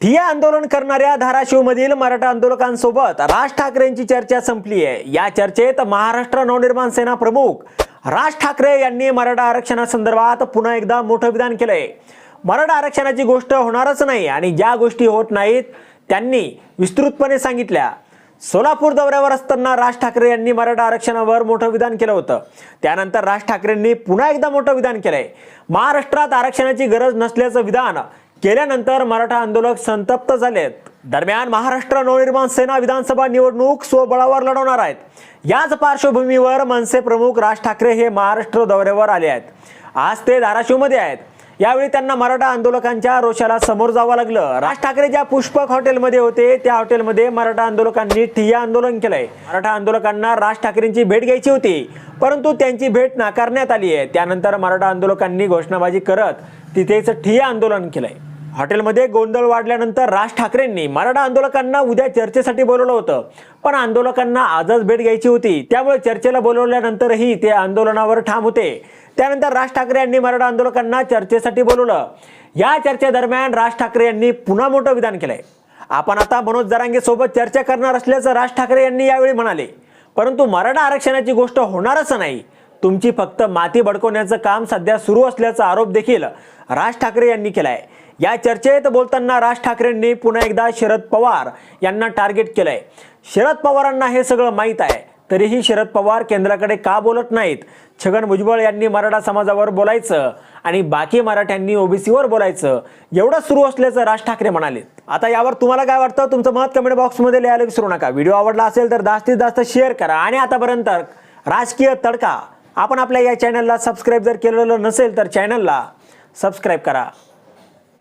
ठिया आंदोलन करणाऱ्या धाराशिवमधील मराठा आंदोलकांसोबत राज ठाकरेंची चर्चा संपली आहे. या चर्चेत महाराष्ट्र नवनिर्माण सेना प्रमुख राज ठाकरे यांनी मराठा आरक्षणासंदर्भात पुन्हा एकदा मोठं विधान केलंय. मराठा आरक्षणाची गोष्ट होणारच नाही आणि ज्या गोष्टी होत नाहीत त्यांनी विस्तृतपणे सांगितल्या. सोलापूर दौऱ्यावर असताना राज ठाकरे यांनी मराठा आरक्षणावर मोठं विधान केलं होतं. त्यानंतर राज ठाकरेंनी पुन्हा एकदा मोठं विधान केलंय. महाराष्ट्रात आरक्षणाची गरज नसल्याचं विधान केल्यानंतर मराठा आंदोलक संतप्त झालेत. दरम्यान महाराष्ट्र नवनिर्माण सेना विधानसभा निवडणूक स्वबळावर लढवणार आहेत. याच पार्श्वभूमीवर मनसे प्रमुख राज ठाकरे हे महाराष्ट्र दौऱ्यावर आले आहेत. आज ते धाराशिवमध्ये आहेत. यावेळी त्यांना मराठा आंदोलकांच्या रोषाला समोर जावं लागलं. राज ठाकरे ज्या पुष्पक हॉटेलमध्ये होते त्या हॉटेलमध्ये मराठा आंदोलकांनी ठिय्या आंदोलन केलंय. मराठा आंदोलकांना राज ठाकरेंची भेट घ्यायची होती परंतु त्यांची भेट नाकारण्यात आली आहे. त्यानंतर मराठा आंदोलकांनी घोषणाबाजी करत तिथेच ठिय्या आंदोलन केलंय. हॉटेलमध्ये गोंधळ वाढल्यानंतर राज ठाकरेंनी मराठा आंदोलकांना उद्या चर्चेसाठी बोलवलं होतं. पण आंदोलकांना आजच भेट घ्यायची होती. त्यामुळे चर्चेला बोलवल्यानंतरही ते आंदोलनावर ठाम होते. त्यानंतर राज ठाकरे यांनी मराठा आंदोलकांना चर्चेसाठी बोलवलं. या चर्चेदरम्यान राज ठाकरे यांनी पुन्हा मोठं विधान केलंय. आपण आता मनोज जरांगे सोबत चर्चा करणार असल्याचं राज ठाकरे यांनी यावेळी म्हणाले. परंतु मराठा आरक्षणाची गोष्ट होणारच नाही. तुमची फक्त माती बडकवण्याचं काम सध्या सुरू असल्याचा आरोप देखील राज ठाकरे यांनी केलाय. या चर्चेत बोलताना राज ठाकरेंनी पुन्हा एकदा शरद पवार यांना टार्गेट केलंय. शरद पवारांना हे सगळं माहीत आहे. तरीही शरद पवार केंद्राकडे का बोलत नाहीत? छगन भुजबळ यांनी मराठा समाजावर बोलायचं आणि बाकी मराठ्यांनी ओबीसीवर बोलायचं एवढं सुरू असल्याचं राज ठाकरे म्हणाले. आता यावर तुम्हाला काय वाटतं? तुमचं मत कमेंट बॉक्समध्ये लिहायला विसरू नका. व्हिडिओ आवडला असेल तर जास्तीत जास्त शेअर करा आणि आतापर्यंत राजकीय तडका. आपण आपल्या या चॅनलला सबस्क्राईब जर केलेलं नसेल तर चॅनलला सबस्क्राईब करा.